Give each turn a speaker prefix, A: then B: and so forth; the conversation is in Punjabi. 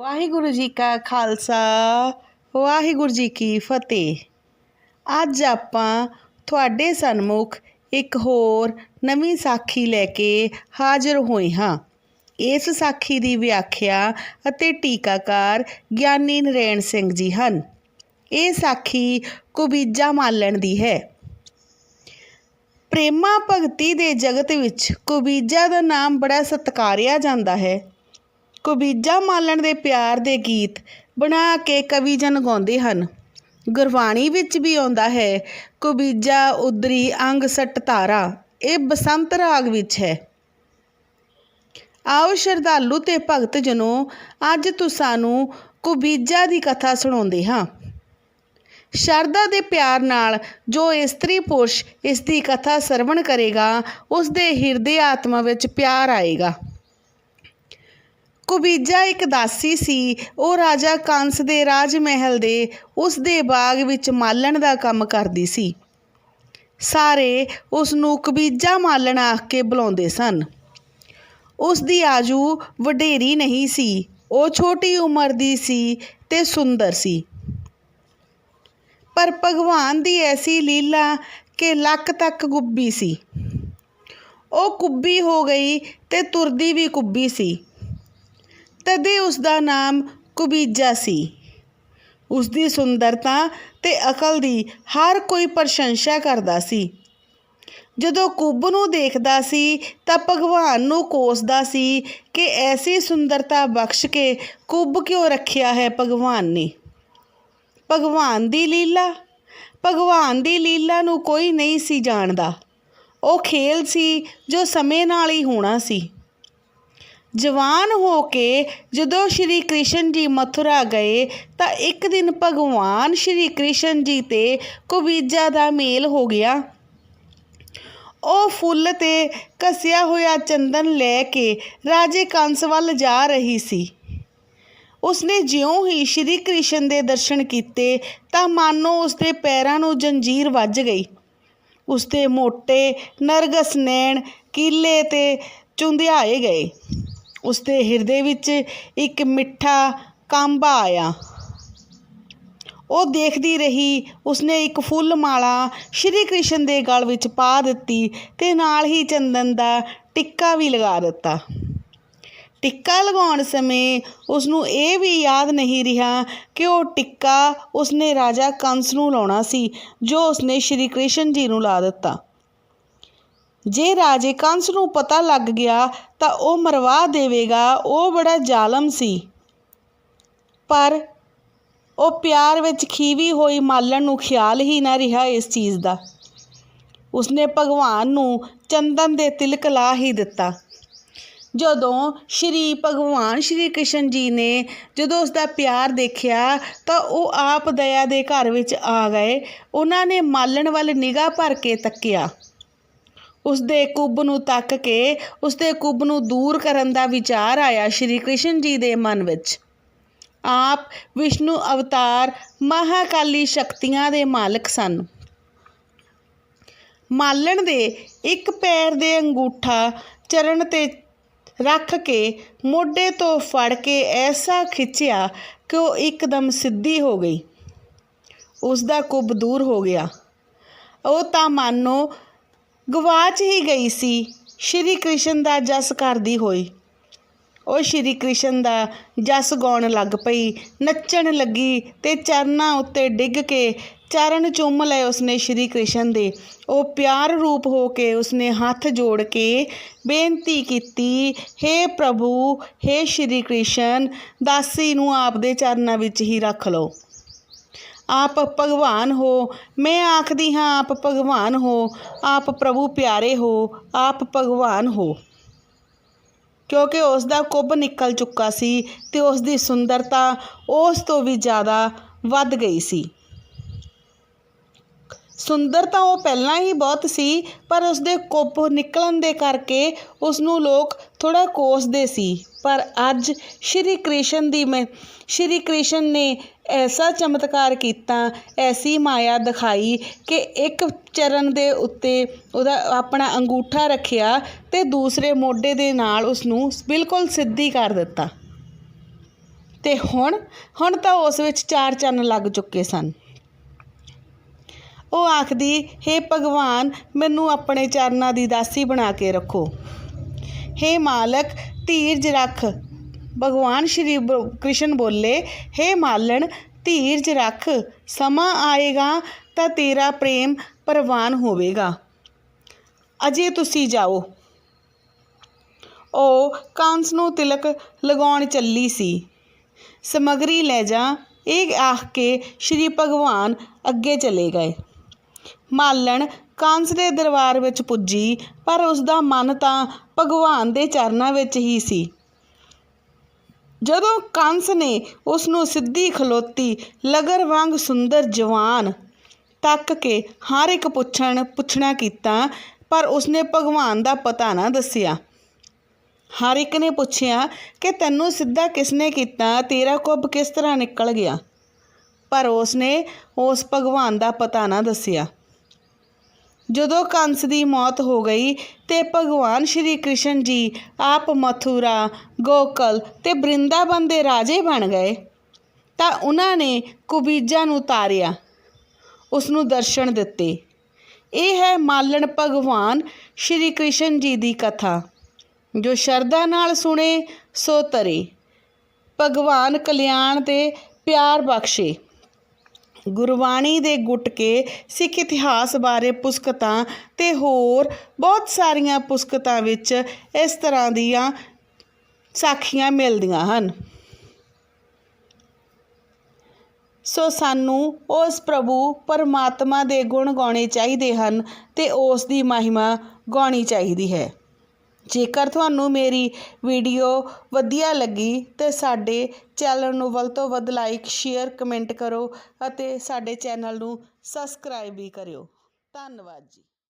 A: ਵਾਹਿਗੁਰੂ ਜੀ ਕਾ ਖਾਲਸਾ, ਵਾਹਿਗੁਰੂ ਜੀ ਕੀ ਫਤਿਹ। ਅੱਜ ਆਪਾਂ ਤੁਹਾਡੇ ਸਨਮੁਖ ਇੱਕ ਹੋਰ ਨਵੀਂ ਸਾਖੀ ਲੈ ਕੇ ਹਾਜ਼ਰ ਹੋਏ ਹਾਂ। ਇਸ ਸਾਖੀ ਦੀ ਵਿਆਖਿਆ ਅਤੇ ਟੀਕਾਕਾਰ ਗਿਆਨੀ ਨਰੈਣ ਸਿੰਘ ਜੀ ਹਨ। ਇਹ ਸਾਖੀ ਕੁਬੀਜਾ ਮਾਲਣ ਦੀ ਹੈ। ਪ੍ਰੇਮਾ ਭਗਤੀ ਦੇ ਜਗਤ ਵਿੱਚ ਕੁਬੀਜਾ ਦਾ ਨਾਮ ਬੜਾ ਸਤਿਕਾਰਿਆ ਜਾਂਦਾ ਹੈ। ਕੁਬੀਜਾ ਮਾਲਣ ਦੇ ਪਿਆਰ ਦੇ ਗੀਤ ਬਣਾ ਕੇ ਕਵੀ ਜਨ ਗਾਉਂਦੇ ਹਨ। ਗੁਰਬਾਣੀ ਵਿੱਚ ਵੀ ਆਉਂਦਾ ਹੈ, ਕੁਬੀਜਾ ਉਦਰੀ ਅੰਗ ਸੱਟ ਧਾਰਾ, ਇਹ ਬਸੰਤ ਰਾਗ ਵਿੱਚ ਹੈ। ਆਓ ਸ਼ਰਧਾਲੂ ਤੇ ਭਗਤ ਜਨੋ, ਅੱਜ ਤੁਸਾਨੂੰ ਕੁਬੀਜਾ ਦੀ ਕਥਾ ਸੁਣਾਉਂਦੇ ਹਾਂ। ਸ਼ਰਧਾ ਦੇ ਪਿਆਰ ਨਾਲ ਜੋ ਇਸਤਰੀ ਪੁਰਸ਼ ਇਸ ਦੀ ਕਥਾ ਸਰਵਣ ਕਰੇਗਾ, ਉਸ ਦੇ ਹਿਰਦੇ ਆਤਮਾ ਵਿੱਚ ਪਿਆਰ ਆਏਗਾ। ਕੁਬੀਜਾ ਇੱਕ ਦਾਸੀ ਸੀ। ਉਹ ਰਾਜਾ ਕੰਸ ਦੇ ਰਾਜ ਮਹਿਲ ਦੇ ਉਸ ਦੇ ਬਾਗ ਵਿੱਚ ਮਾਲਣ ਦਾ ਕੰਮ ਕਰਦੀ ਸੀ। ਸਾਰੇ ਉਸ ਨੂੰ ਕਬੀਜਾ ਮਾਲਣ ਆਖ ਕੇ ਬੁਲਾਉਂਦੇ ਸਨ। ਉਸ ਦੀ ਆਜੂ ਵਡੇਰੀ ਨਹੀਂ ਸੀ। ਉਹ ਛੋਟੀ ਉਮਰ ਦੀ ਸੀ ਤੇ ਸੁੰਦਰ ਸੀ। ਪਰ ਭਗਵਾਨ ਦੀ ਐਸੀ ਲੀਲਾ ਕਿ ਲੱਕ ਤੱਕ ਗੁੱਬੀ ਸੀ। ਉਹ ਕੁੱਬੀ ਹੋ ਗਈ ਤੇ ਤੁਰਦੀ ਵੀ ਕੁੱਬੀ ਸੀ। ਤਦੇ ਉਸ ਦਾ ਨਾਮ ਕੁਬੀਜਾ ਸੀ। ਉਸ ਦੀ ਸੁੰਦਰਤਾ ਤੇ ਅਕਲ ਦੀ ਹਰ ਕੋਈ ਪ੍ਰਸ਼ੰਸਾ ਕਰਦਾ ਸੀ। ਜਦੋਂ ਕੁੱਬ ਨੂੰ ਦੇਖਦਾ ਸੀ ਤਾਂ ਭਗਵਾਨ ਨੂੰ ਕੋਸਦਾ ਸੀ ਕਿ ਐਸੀ ਸੁੰਦਰਤਾ ਬਖਸ਼ ਕੇ ਕੁੱਬ ਕਿਉਂ ਰੱਖਿਆ ਹੈ ਭਗਵਾਨ ਨੇ। ਭਗਵਾਨ ਦੀ ਲੀਲਾ, ਭਗਵਾਨ ਦੀ ਲੀਲਾ ਨੂੰ ਕੋਈ ਨਹੀਂ ਸੀ ਜਾਣਦਾ। ਉਹ ਖੇਲ ਸੀ ਜੋ ਸਮੇਂ ਨਾਲ ਹੀ ਹੋਣਾ ਸੀ। ਜਵਾਨ ਹੋ ਕੇ ਜਦੋਂ ਸ਼੍ਰੀ ਕ੍ਰਿਸ਼ਨ ਜੀ ਮਥੁਰਾ ਗਏ ਤਾਂ ਇੱਕ ਦਿਨ ਭਗਵਾਨ ਸ਼੍ਰੀ ਕ੍ਰਿਸ਼ਨ ਜੀ ਤੇ ਕੁਬੀਜਾ ਦਾ ਮੇਲ ਹੋ ਗਿਆ। ਉਹ ਫੁੱਲ ਤੇ ਕਸਿਆ ਹੋਇਆ ਚੰਦਨ ਲੈ ਕੇ ਰਾਜੇ ਕੰਸ ਵੱਲ ਜਾ ਰਹੀ ਸੀ। ਉਸਨੇ ਜਿਉਂ ਹੀ ਸ਼੍ਰੀ ਕ੍ਰਿਸ਼ਨ ਦੇ ਦਰਸ਼ਨ ਕੀਤੇ ਤਾਂ ਮਾਨੋ ਉਸਦੇ ਪੈਰਾਂ ਨੂੰ ਜੰਜੀਰ ਵੱਜ ਗਈ। ਉਸਦੇ ਮੋਟੇ, ਨਰਗਸ ਨੈਣ, ਕੀਲੇ ਤੇ ਚੁੰਧਿਆਏ ਗਏ। ਉਸਦੇ ਹਿਰਦੇ ਵਿੱਚ ਇੱਕ ਮਿੱਠਾ ਕਾਂਬਾ ਆਇਆ। ਉਹ ਦੇਖਦੀ ਰਹੀ, ਉਸਨੇ ਇੱਕ ਫੁੱਲ ਮਾਲਾ ਸ਼੍ਰੀ ਕ੍ਰਿਸ਼ਨ ਦੇ ਗਲ ਵਿੱਚ ਪਾ ਦਿੱਤੀ ਤੇ ਨਾਲ ਹੀ ਚੰਦਨ ਦਾ ਟਿੱਕਾ ਵੀ ਲਗਾ ਦਿੱਤਾ। ਟਿੱਕਾ ਲਗਾਉਣ ਸਮੇਂ ਉਸ ਨੂੰ ਇਹ ਵੀ ਯਾਦ ਨਹੀਂ ਰਿਹਾ ਕਿ ਉਹ ਟਿੱਕਾ ਉਸਨੇ ਰਾਜਾ ਕੰਸ ਨੂੰ ਲਾਉਣਾ ਸੀ, ਜੋ ਉਸਨੇ ਸ਼੍ਰੀ ਕ੍ਰਿਸ਼ਨ ਜੀ ਨੂੰ ਲਾ ਦਿੱਤਾ। ਜੇ ਰਾਜੇ ਕੰਸ ਨੂੰ ਪਤਾ ਲੱਗ ਗਿਆ ਤਾਂ ਉਹ ਮਰਵਾ ਦੇਵੇਗਾ, ਉਹ ਬੜਾ ਜ਼ਾਲਮ ਸੀ। ਪਰ ਉਹ ਪਿਆਰ ਵਿੱਚ ਖੀਵੀ ਹੋਈ ਮਾਲਣ ਨੂੰ ਖਿਆਲ ਹੀ ਨਾ ਰਿਹਾ ਇਸ ਚੀਜ਼ ਦਾ। ਉਸਨੇ ਭਗਵਾਨ ਨੂੰ ਚੰਦਨ ਦੇ ਤਿਲਕ ਲਾ ਹੀ ਦਿੱਤਾ। ਜਦੋਂ ਸ਼੍ਰੀ ਭਗਵਾਨ ਸ਼੍ਰੀ ਕ੍ਰਿਸ਼ਨ ਜੀ ਨੇ ਜਦੋਂ ਉਸ ਦਾ ਪਿਆਰ ਦੇਖਿਆ ਤਾਂ ਉਹ ਆਪ ਦਇਆ ਦੇ ਘਰ ਵਿੱਚ ਆ ਗਏ। ਉਹਨਾਂ ਨੇ ਮਾਲਣ ਵੱਲ ਨਿਗਾਹ ਭਰ ਕੇ ਤੱਕਿਆ। ਉਸ ਦੇ ਕੁੱਬ ਨੂੰ ਤੱਕ ਕੇ ਉਸ ਦੇ ਕੁੱਬ ਨੂੰ ਦੂਰ ਕਰਨ ਦਾ ਵਿਚਾਰ ਆਇਆ ਸ਼੍ਰੀ ਕ੍ਰਿਸ਼ਨ ਜੀ ਦੇ ਮਨ ਵਿੱਚ। ਆਪ ਵਿਸ਼ਨੂੰ ਅਵਤਾਰ ਮਹਾਕਾਲੀ ਸ਼ਕਤੀਆਂ ਦੇ ਮਾਲਕ ਸਨ। ਮਾਲਣ ਦੇ ਇੱਕ ਪੈਰ ਦੇ ਅੰਗੂਠਾ ਚਰਨ ਤੇ ਰੱਖ ਕੇ ਮੋਢੇ ਤੋਂ ਫੜ ਕੇ ਐਸਾ ਖਿੱਚਿਆ ਕਿ ਉਹ ਇੱਕਦਮ ਸਿੱਧੀ ਹੋ ਗਈ। ਉਸ ਦਾ ਕੁੱਬ ਦੂਰ ਹੋ ਗਿਆ। ਉਹ ਤਾਂ ਮਾਨੋ ਗਵਾਚ ਹੀ ਗਈ ਸੀ। ਸ਼੍ਰੀ ਕ੍ਰਿਸ਼ਨ ਦਾ ਜਸ ਕਰਦੀ ਹੋਈ। ਉਹ ਸ਼੍ਰੀ ਕ੍ਰਿਸ਼ਨ ਦਾ ਜਸ ਗਾਉਣ ਲੱਗ ਪਈ। ਨੱਚਣ ਲੱਗੀ ਤੇ ਚਰਨਾਂ ਉੱਤੇ ਡਿੱਗ ਕੇ ਚਰਨ ਚੁੰਮ ਲਏ ਉਸਨੇ ਸ਼੍ਰੀ ਕ੍ਰਿਸ਼ਨ ਦੇ। ਉਹ ਪਿਆਰ ਰੂਪ ਹੋ ਕੇ ਉਸਨੇ ਹੱਥ ਜੋੜ ਕੇ ਬੇਨਤੀ ਕੀਤੀ हे ਪ੍ਰਭੂ हे ਸ਼੍ਰੀ ਕ੍ਰਿਸ਼ਨ, ਦਾਸੀ ਨੂੰ ਆਪਦੇ ਚਰਨਾਂ ਵਿੱਚ ਹੀ ਰੱਖ ਲਓ। ਆਪ ਭਗਵਾਨ ਹੋ। ਮੈਂ ਆਖਦੀ ਹਾਂ, ਆਪ ਭਗਵਾਨ ਹੋ। ਆਪ ਪ੍ਰਭੂ ਪਿਆਰੇ ਹੋ, ਆਪ ਭਗਵਾਨ ਹੋ। ਕਿਉਂਕਿ ਉਸ ਦਾ ਕੁੱਬ ਨਿਕਲ ਚੁੱਕਾ ਸੀ ਤੇ ਉਸ ਦੀ ਸੁੰਦਰਤਾ ਉਸ ਤੋਂ ਵੀ ਜ਼ਿਆਦਾ ਵੱਧ ਗਈ ਸੀ। ਸੁੰਦਰ ਤਾਂ ਉਹ ਪਹਿਲਾਂ ਹੀ ਬਹੁਤ ਸੀ, ਪਰ ਉਸ ਦੇ ਕੁੱਬ ਨਿਕਲਣ ਦੇ ਕਰਕੇ ਉਸ ਨੂੰ ਲੋਕ ਥੋੜਾ ਕੋਸਦੇ ਸੀ। ਪਰ ਅੱਜ ਸ਼੍ਰੀ ਕ੍ਰਿਸ਼ਨ ਦੀ ਮੈਂ ਸ਼੍ਰੀ ਕ੍ਰਿਸ਼ਨ ਨੇ ਐਸਾ ਚਮਤਕਾਰ ਕੀਤਾ, ਐਸੀ ਮਾਇਆ ਦਿਖਾਈ ਕਿ ਇੱਕ ਚਰਨ ਦੇ ਉੱਤੇ ਉਹਦਾ ਆਪਣਾ ਅੰਗੂਠਾ ਰੱਖਿਆ ਤੇ ਦੂਸਰੇ ਮੋਢੇ ਦੇ ਨਾਲ ਉਸ ਨੂੰ ਬਿਲਕੁਲ ਸਿੱਧੀ ਕਰ ਦਿੱਤਾ। ਤੇ ਹੁਣ ਹੁਣ ਤਾਂ ਉਸ ਵਿੱਚ ਚਾਰ ਚੰਨ ਲੱਗ ਚੁੱਕੇ ਸਨ। ਉਹ ਆਖਦੀ, ਹੇ ਭਗਵਾਨ, ਮੈਨੂੰ ਆਪਣੇ ਚਰਨਾਂ ਦੀ ਦਾਸੀ ਬਣਾ ਕੇ ਰੱਖੋ। ਹੇ ਮਾਲਕ, ਧੀਰਜ ਰੱਖ। ਭਗਵਾਨ ਸ਼੍ਰੀ ਕ੍ਰਿਸ਼ਨ ਬੋਲੇ, ਹੇ ਮਾਲਣ, ਧੀਰਜ ਰੱਖ। ਸਮਾਂ ਆਏਗਾ ਤਾਂ ਤੇਰਾ ਪ੍ਰੇਮ ਪ੍ਰਵਾਨ ਹੋਵੇਗਾ। ਅਜੇ ਤੁਸੀਂ ਜਾਓ। ਉਹ ਕਾਂਸ ਨੂੰ ਤਿਲਕ ਲਗਾਉਣ ਚੱਲੀ ਸੀ। ਸਮਗਰੀ ਲੈ ਜਾ, ਇਹ ਆਖ ਕੇ ਸ਼੍ਰੀ ਭਗਵਾਨ ਅੱਗੇ ਚਲੇ ਗਏ। ਮਾਲਣ ਕੰਸ ਦੇ ਦਰਬਾਰ ਵਿੱਚ ਪੁੱਜੀ, ਪਰ ਉਸ ਦਾ ਮਨ ਤਾਂ ਭਗਵਾਨ ਦੇ ਚਰਨਾਂ ਵਿੱਚ ਹੀ ਸੀ। ਜਦੋਂ ਕੰਸ ਨੇ ਉਸ ਨੂੰ ਸਿੱਧੀ ਖਲੋਤੀ ਲਗਰ ਵਾਂਗ ਸੁੰਦਰ ਜਵਾਨ ਤੱਕ ਕੇ ਹਰ ਇੱਕ ਪੁੱਛਣ, ਪੁੱਛਣਾ ਕੀਤਾ, ਪਰ ਉਸਨੇ ਭਗਵਾਨ ਦਾ ਪਤਾ ਨਾ ਦੱਸਿਆ। ਹਰ ਇੱਕ ਨੇ ਪੁੱਛਿਆ ਕਿ ਤੈਨੂੰ ਸਿੱਧਾ ਕਿਸਨੇ ਕੀਤਾ, ਤੇਰਾ ਕੁੱਬ ਕਿਸ ਤਰ੍ਹਾਂ ਨਿਕਲ ਗਿਆ? ਪਰ ਉਸਨੇ ਉਸ ਭਗਵਾਨ ਦਾ ਪਤਾ ਨਾ ਦੱਸਿਆ। ਜਦੋਂ ਕੰਸ ਦੀ ਮੌਤ ਹੋ ਗਈ ਤੇ ਭਗਵਾਨ ਸ਼੍ਰੀ ਕ੍ਰਿਸ਼ਨ ਜੀ ਆਪ ਮਥੁਰਾ, ਗੋਕਲ ਤੇ ਬ੍ਰਿੰਦਾਵਨ ਦੇ ਰਾਜੇ ਬਣ ਗਏ ਤਾਂ ਉਹਨਾਂ ਨੇ ਕੁਬੀਜਾ ਨੂੰ ਤਾਰਿਆ ਉਸ ਨੂੰ ਦਰਸ਼ਨ ਦਿੱਤੇ। ਇਹ ਹੈ ਮਾਲਣ ਭਗਵਾਨ ਸ਼੍ਰੀ ਕ੍ਰਿਸ਼ਨ ਜੀ ਦੀ ਕਥਾ। ਜੋ ਸ਼ਰਧਾ ਨਾਲ ਸੁਣੇ, ਸੋ ਤਰੇ। ਭਗਵਾਨ ਕਲਿਆਣ ਤੇ ਪਿਆਰ ਬਖਸ਼ੇ। ਗੁਰਬਾਣੀ ਦੇ ਗੁੱਟ ਕੇ ਸਿੱਖ ਇਤਿਹਾਸ ਬਾਰੇ ਪੁਸਤਕਾਂ ਤੇ ਹੋਰ ਬਹੁਤ ਸਾਰੀਆਂ ਪੁਸਤਕਾਂ ਵਿੱਚ ਇਸ ਤਰ੍ਹਾਂ ਦੀਆਂ ਸਾਖੀਆਂ ਮਿਲਦੀਆਂ ਹਨ। ਸੋ ਸਾਨੂੰ ਉਸ ਪ੍ਰਭੂ ਪਰਮਾਤਮਾ ਦੇ ਗੁਣ ਗਾਉਣੇ ਚਾਹੀਦੇ ਹਨ ਤੇ ਉਸ ਦੀ ਮਹਿਮਾ ਗਾਉਣੀ ਚਾਹੀਦੀ ਹੈ। ਜੇਕਰ ਤੁਹਾਨੂੰ ਮੇਰੀ ਵੀਡੀਓ ਵਧੀਆ ਲੱਗੀ ਤੇ ਸਾਡੇ ਚੈਨਲ ਨੂੰ ਵੱਧ ਤੋਂ ਵੱਧ ਲਾਈਕ ਸ਼ੇਅਰ ਕਮੈਂਟ ਕਰੋ ਅਤੇ ਸਾਡੇ ਚੈਨਲ ਨੂੰ ਸਬਸਕ੍ਰਾਈਬ ਵੀ ਕਰਿਓ। ਧੰਨਵਾਦ ਜੀ।